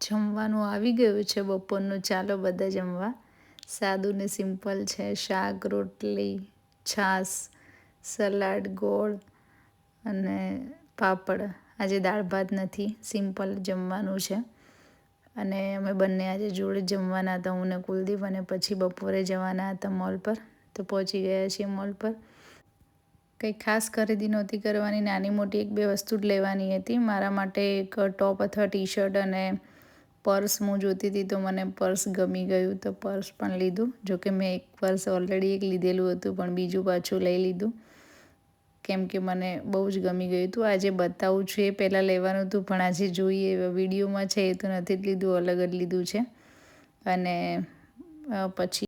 જમવાનું આવી ગયું છે બપોરનું. ચાલો બધા જમવા. સાદું ને સિમ્પલ છે. શાક, રોટલી, છાસ, સલાડ, ગોળ અને પાપડ. આજે દાળ ભાત નથી. સિમ્પલ જમવાનું છે. અને અમે બંને આજે જોડે જમવાના હતા. હું ને કુલદીપ અને પછી બપોરે જવાના હતા મોલ પર. તો પહોંચી ગયા છીએ મોલ પર. કંઈ ખાસ ખરીદી નહોતી કરવાની. નાની મોટી એક બે વસ્તુ જ લેવાની હતી. મારા માટે એક ટોપ અથવા ટી શર્ટ અને પર્સ હું જોતી હતી તો મને પર્સ ગમી ગયું તો પર્સ પણ લીધું. જોકે મેં એક પર્સ ઓલરેડી એક લીધેલું હતું, પણ બીજું પાછું લઈ લીધું. કેમ કે મને બહુ જ ગમી ગયું હતું. આજે બતાવું છું, એ પહેલાં લેવાનું હતું, પણ આજે જોઈએ. વિડીયોમાં છે, એ તો નથી જ લીધું, અલગ જ લીધું છે. અને પછી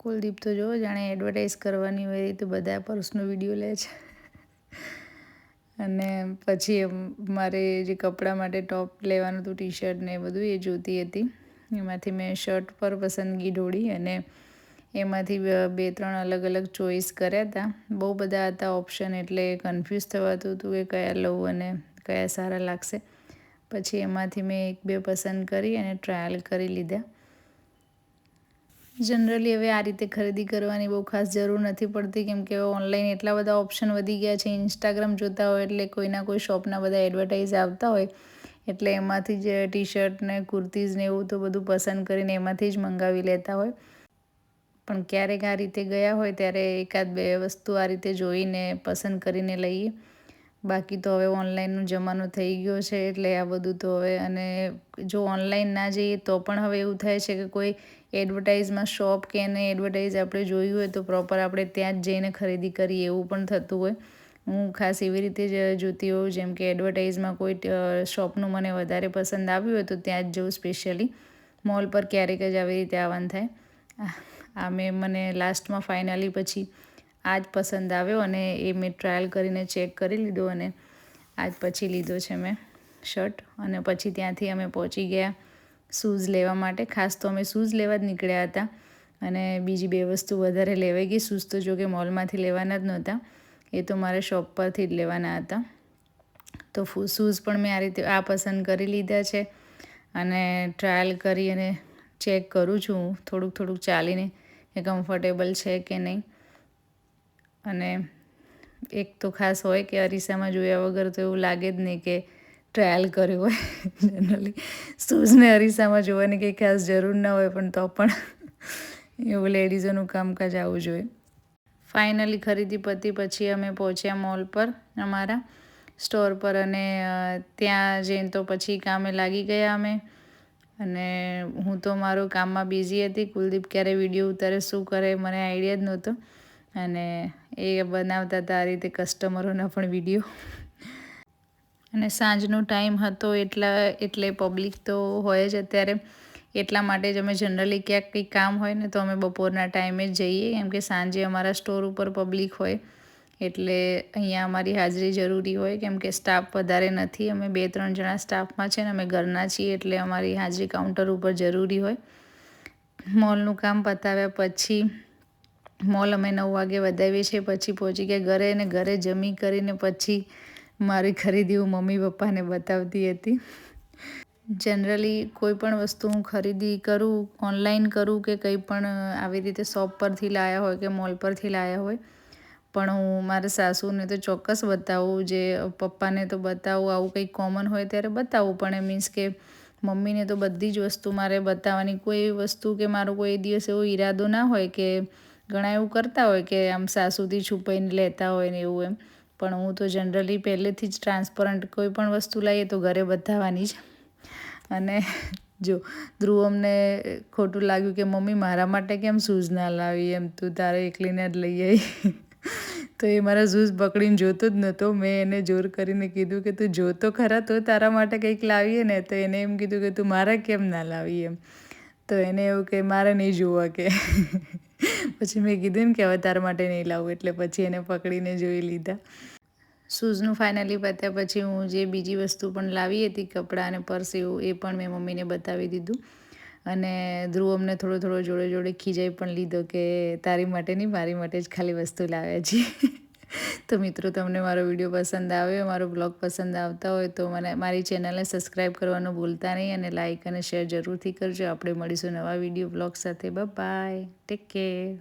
કુલદીપ તો જો જાણે એડવર્ટાઈઝ કરવાની હોય તો બધા પર્સનો વીડિયો લે છે. અને પછી મારે જે કપડાં માટે ટોપ લેવાનું હતું ટી શર્ટ ને બધું એ જોતી હતી. એમાંથી મેં શર્ટ પર પસંદગી ઢોળી અને એમાંથી બે, ત્રણ અલગ અલગ ચોઈસ કર્યા હતા. બહુ બધા હતા ઓપ્શન એટલે કન્ફ્યુઝ થવાતું હતું કે કયા લઉં અને કયા સારા લાગશે. પછી એમાંથી મેં એક, બે પસંદ કરી અને ટ્રાયલ કરી લીધા. જનરલી હવે આ રીતે ખરીદી કરવાની બહુ ખાસ જરૂર નથી પડતી, કેમ કે ઓનલાઈન એટલા બધા ઓપ્શન વધી ગયા છે ઇન્સ્ટાગ્રામ જોતા હોય એટલે કોઈના કોઈ શોપના બધા એડવર્ટાઇઝ આવતા હોય, એટલે એમાંથી જ ટી શર્ટ ને કુર્તીઝ ને એવું તો બધું પસંદ કરીને એમાંથી જ મંગાવી લેતા હોય. પણ ક્યારેક આ રીતે ગયા હોય ત્યારે એકાદ બે વસ્તુ આ રીતે જોઈને, પસંદ કરીને લઈએ. બાકી તો હવે ઓનલાઈનનો જમાનો થઈ ગયો છે એટલે આ બધું તો હવે અને જો ઓનલાઈન ના જઈએ તો પણ હવે એવું થાય છે કે કોઈ એડવર્ટાઇઝમાં શોપ કે એને એડવર્ટાઇઝ આપણે જોયું હોય તો પ્રોપર આપણે ત્યાં જ જઈને ખરીદી કરીએ એવું પણ થતું હોય. હું ખાસ એવી રીતે જ જોતી હોઉં જેમ કે એડવર્ટાઇઝમાં કોઈ શોપનું મને વધારે પસંદ આવ્યું હોય તો ત્યાં જ જવું સ્પેશિયલી મોલ પર ક્યારેક જ આવી રીતે આવવાનું થાય. આ મેં મને લાસ્ટમાં ફાઇનલી પછી આ જ પસંદ આવ્યો અને એ મેં ટ્રાયલ કરીને ચેક કરી લીધો અને આજ પછી લીધો છે મેં શર્ટ અને પછી ત્યાંથી અમે પહોંચી ગયા શૂઝ લેવા માટે. ખાસ તો અમે શૂઝ લેવા જ નીકળ્યા હતા અને બીજી બે વસ્તુ વધારે લેવાઈ ગઈ. શૂઝ તો જો કે મોલમાંથી લેવાના જ નહોતા. એ તો મારે શોપ પરથી જ લેવાના હતા. તો શૂઝ પણ મેં આ રીતે, આ પસંદ કરી લીધા છે અને ટ્રાયલ કરી અને ચેક કરું છું. થોડુંક થોડુંક ચાલીને એ કમ્ફર્ટેબલ છે કે નહીં. અને એક તો ખાસ હોય કે અરીસામાં જોયા વગર તો એવું લાગે જ નહીં કે ટ્રાયલ કર્યો હોય જનરલી શૂઝને અરીસામાં જોવાની કંઈ ખાસ જરૂર ના હોય, પણ તો પણ એવું લેડીઝોનું કામકાજ આવવું જોઈએ ફાઇનલી ખરીદી પતી પછી અમે પહોંચ્યા મોલ પર, અમારા સ્ટોર પર અને ત્યાં જઈને તો પછી કામે લાગી ગયા અમે. અને હું તો મારું કામમાં બિઝી હતી. કુલદીપ ક્યારે વીડિયો ઉતારે, શું કરે, મને આઈડિયા જ નહોતો. અને એ બનાવતા હતા આ રીતે કસ્ટમરોના પણ વીડિયો અને સાંજનો ટાઈમ હતો એટલા, એટલે પબ્લિક તો હોય જ અત્યારે. એટલા માટે જ અમે જનરલી ક્યાંક કંઈક કામ હોય ને તો અમે બપોરના ટાઈમે જ જઈએ. કેમ કે સાંજે અમારા સ્ટોર ઉપર પબ્લિક હોય. એટલે અહીંયા અમારી હાજરી જરૂરી હોય. કેમ કે સ્ટાફ વધારે નથી. અમે બે, ત્રણ જણા સ્ટાફમાં છે ને અમે ઘરના છીએ એટલે અમારી હાજરી કાઉન્ટર ઉપર જરૂરી હોય. મોલનું કામ પતાવ્યા પછી મોલ અમે નવ વાગે વધાવીએ છીએ, પછી પહોંચી ગયા ઘરે અને ઘરે જમી કરીને પછી મારી ખરીદી હું મમ્મી પપ્પાને બતાવતી હતી. જનરલી કોઈ પણ વસ્તુ હું ખરીદી કરું ઓનલાઈન કરું કે કંઈ પણ આવી રીતે શોપ પરથી લાવ્યા હોય કે મોલ પરથી લાવ્યા હોય, પણ હું મારા સાસુને તો ચોક્કસ બતાવું, જે પપ્પાને તો બતાવું, આવું કંઈક કોમન હોય ત્યારે બતાવું, પણ એ મીન્સ કે મમ્મીને તો બધી જ વસ્તુ મારે બતાવવાની. કોઈ વસ્તુ કે મારો કોઈ દિવસ એવો ઈરાદો ના હોય કે ઘણા એવું કરતા હોય કે આમ સાસુથી છુપાઈને લેતા હોય ને એવું એમ. પણ હું તો જનરલી પહેલેથી જ ટ્રાન્સપરન્ટ કોઈ પણ વસ્તુ લાવીએ તો ઘરે બતાવવાની જ. અને જો, ધ્રુવ અમને ખોટું લાગ્યું કે, મમ્મી, મારા માટે કેમ શૂઝ ના લાવી? એમ તું તારે એકલીને જ લઈ આવી તો એ મારા શૂઝ પકડીને જોતો જ નહોતો મેં એને જોર કરીને કીધું કે, તું જોતો ખરા, તો તારા માટે કંઈક લાવીએ ને. તો એને એમ કીધું કે, તું મારા કેમ ના લાવી? એમ. તો એને એવું કે, મારે નહીં જોવા કે. પછી મેં કીધું ને કે હવે તારા માટે નહીં લાવું, એટલે પછી એને પકડીને જોઈ લીધા. શૂઝનું ફાઇનલી પત્યા પછી હું જે બીજી વસ્તુ પણ લાવી હતી, કપડાં અને પર્સ એવું, એ પણ મેં મમ્મીને બતાવી દીધું. અને ધ્રુવ અમને થોડો થોડો જોડે જોડે ખીજાઈ પણ લીધો કે તારી માટે નહીં, મારી માટે જ ખાલી વસ્તુ લાવ્યા છીએ. તો મિત્રો, તમને મારો વીડિયો પસંદ આવ્યો, મારો બ્લોગ પસંદ આવતા હોય તો મને, મારી ચેનલને સબસ્ક્રાઈબ કરવાનું ભૂલતા નહીં અને લાઇક અને શેર જરૂરથી કરજો. આપણે મળીશું નવા વીડિયો બ્લોગ સાથે. Bye take care